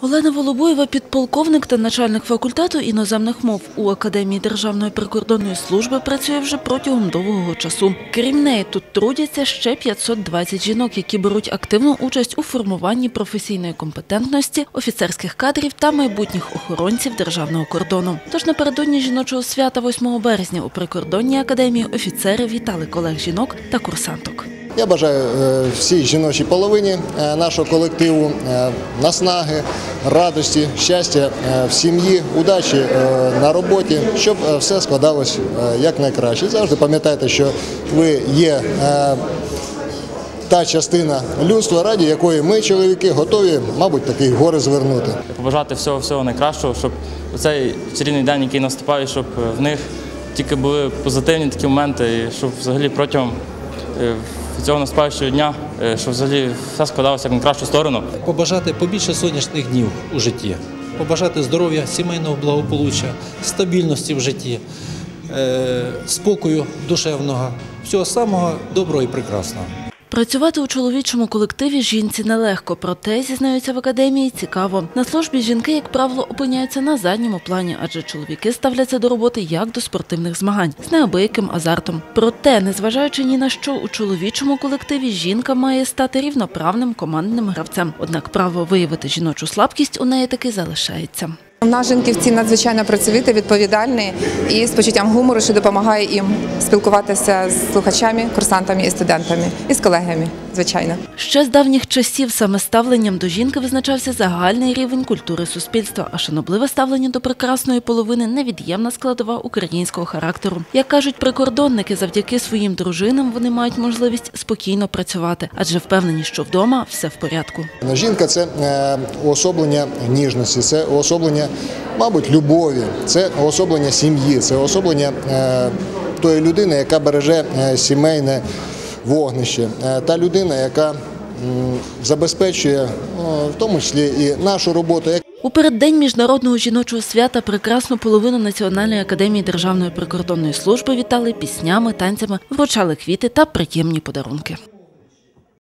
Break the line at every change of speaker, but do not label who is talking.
Олена Волобуєва, підполковник та начальник факультету іноземних мов у Академії Державної прикордонної служби, працює вже протягом довгого часу. Крім неї, тут трудяться ще 520 жінок, які беруть активну участь у формуванні професійної компетентності, офіцерських кадрів та майбутніх охоронців державного кордону. Тож напередодні жіночого свята 8 березня у прикордонній академії офіцери вітали колег жінок та курсанток.
Я бажаю е, всій жіночій половині е, нашого колективу е, наснаги, радості, щастя в сім'ї, удачі на роботі, щоб все складалось якнайкраще. Завжди пам'ятайте, що ви є та частина людства, раді якої ми, чоловіки, готові, мабуть, такий гори звернути.
побажати всього всього найкращого, щоб цей чарівний день, який наступає, щоб в них тільки були позитивні такі моменти, і щоб взагалі протягом е, цього наступаючого дня, е, щоб взагалі все складалося в найкращу сторону.
побажати побільше сонячних днів у житті, побажати здоров'я, сімейного благополуччя, стабільності в житті, е, спокою душевного, всього самого доброго і прекрасного.
Працювати у чоловічому колективі жінці нелегко, проте, зізнаються в академії, цікаво. На службі жінки, як правило, опиняються на задньому плані, адже чоловіки ставляться до роботи як до спортивних змагань з неабияким азартом. Проте, незважаючи ні на що, у чоловічому колективі жінка має стати рівноправним командним гравцем. Однак право виявити жіночу слабкість у неї таки залишається.
Наш жінківці надзвичайно працювати відповідальний і з почуттям гумору, що допомагає їм спілкуватися з слухачами, курсантами і студентами, і з колегами, звичайно.
Ще з давніх часів саме ставленням до жінки визначався загальний рівень культури суспільства, а шанобливе ставлення до прекрасної половини невід'ємна складова українського характеру. Як кажуть прикордонники, завдяки своїм дружинам вони мають можливість спокійно працювати, адже впевнені, що вдома все в порядку.
Жінка це е, уособлення ніжності, це уособлення, мабуть, любові, це уособлення сім'ї, це уособлення е, тої людини, яка береже е, сімейне вогнище, Е, та людина, яка забезпечує в тому числі і нашу роботу.
У переддень міжнародного жіночого свята прекрасну половину Національної академії Державної прикордонної служби вітали піснями, танцями, вручали квіти та приємні подарунки.